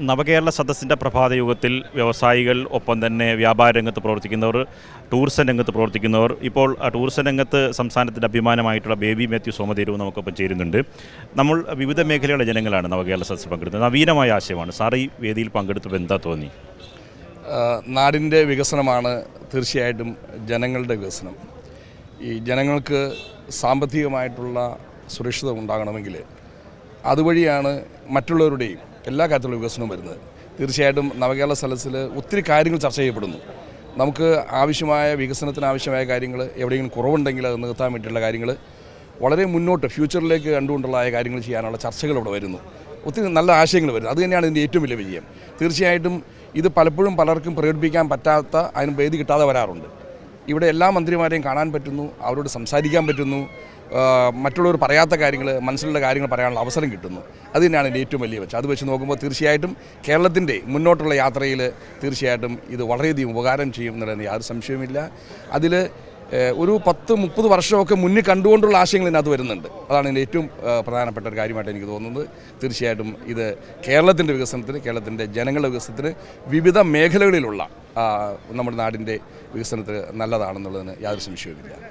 നവകേരള സദസ്സിന്റെ പ്രഭാത യുഗത്തിൽ വ്യവസായികൾ ഒപ്പം തന്നെ വ്യാപാര രംഗത്ത് പ്രവർത്തിക്കുന്നവർ ടൂറിസം രംഗത്ത് പ്രവർത്തിക്കുന്നവർ ഇപ്പോൾ ടൂറിസം രംഗത്ത് സംസ്ഥാനത്തിന്റെ അഭിമാനമായിട്ടുള്ള ബേബി മാത്യു സോമദേരവും നമുക്കൊപ്പം ചേരുന്നുണ്ട്. നമ്മൾ വിവിധ മേഖലകളിലെ ജനങ്ങളാണ് നവകേരള സദസ്സിൽ പങ്കെടുക്കുന്നത് നവീനമായ ആശയമാണ്. സാർ ഈ വേദിയിൽ പങ്കെടുത്തപ്പോൾ എന്താ തോന്നി? നാടിന്റെ വികസനമാണ് തീർച്ചയായിട്ടും ജനങ്ങളുടെ വികസനം. ഈ ജനങ്ങൾക്ക് സാമ്പത്തികമായിട്ടുള്ള സുരക്ഷിത ഉണ്ടാകണമെങ്കിൽ അതുവഴിയാണ് മറ്റുള്ളവരുടെയും എല്ലാ കാര്യത്തിലുള്ള വികസനവും വരുന്നത്. തീർച്ചയായിട്ടും നവകേരള സ്ഥലത്തിൽ ഒത്തിരി കാര്യങ്ങൾ ചർച്ച ചെയ്യപ്പെടുന്നു. നമുക്ക് ആവശ്യമായ വികസനത്തിന് ആവശ്യമായ കാര്യങ്ങൾ എവിടെയെങ്കിലും കുറവുണ്ടെങ്കിൽ അത് നിർത്താൻ വേണ്ടിയിട്ടുള്ള കാര്യങ്ങൾ വളരെ മുന്നോട്ട് ഫ്യൂച്ചറിലേക്ക് കണ്ടുകൊണ്ടുള്ള കാര്യങ്ങൾ ചെയ്യാനുള്ള ചർച്ചകൾ ഇവിടെ വരുന്നു. ഒത്തിരി നല്ല ആശയങ്ങൾ വരുന്നു. അത് തന്നെയാണ് ഇതിന്റെ ഏറ്റവും വലിയ വിജയം. തീർച്ചയായിട്ടും ഇത് പലപ്പോഴും പലർക്കും പ്രകടിപ്പിക്കാൻ പറ്റാത്ത അതിന് വേദി കിട്ടാതെ വരാറുണ്ട്. ഇവിടെ എല്ലാ മന്ത്രിമാരെയും കാണാൻ പറ്റുന്നു അവരോട് സംസാരിക്കാൻ പറ്റുന്നു. മറ്റുള്ളവർ പറയാത്ത കാര്യങ്ങൾ മനസ്സിലുള്ള കാര്യങ്ങൾ പറയാനുള്ള അവസരം കിട്ടുന്നു. അത് തന്നെയാണ് എന്റെ ഏറ്റവും വലിയ വെച്ച്. അത് വെച്ച് നോക്കുമ്പോൾ തീർച്ചയായിട്ടും കേരളത്തിന്റെ മുന്നോട്ടുള്ള യാത്രയിൽ തീർച്ചയായിട്ടും ഇത് വളരെയധികം ഉപകാരം ചെയ്യും എന്നുള്ളതിന് യാതൊരു സംശയവുമില്ല. അതിൽ ഒരു പത്ത് മുപ്പത് വർഷമൊക്കെ മുന്നിൽ കണ്ടുകൊണ്ടുള്ള ആശയങ്ങൾ ഇതിനകത്ത് വരുന്നുണ്ട്. അതാണ് എന്റെ ഏറ്റവും പ്രധാനപ്പെട്ട ഒരു കാര്യമായിട്ട് എനിക്ക് തോന്നുന്നത്. തീർച്ചയായിട്ടും ഇത് കേരളത്തിന്റെ വികസനത്തിന് കേരളത്തിന്റെ ജനങ്ങളുടെ വികസനത്തിന് വിവിധ മേഖലകളിലുള്ള നമ്മുടെ നാടിന്റെ വികസനത്തിന് നല്ലതാണെന്നുള്ളതിന് യാതൊരു സംശയവുമില്ല.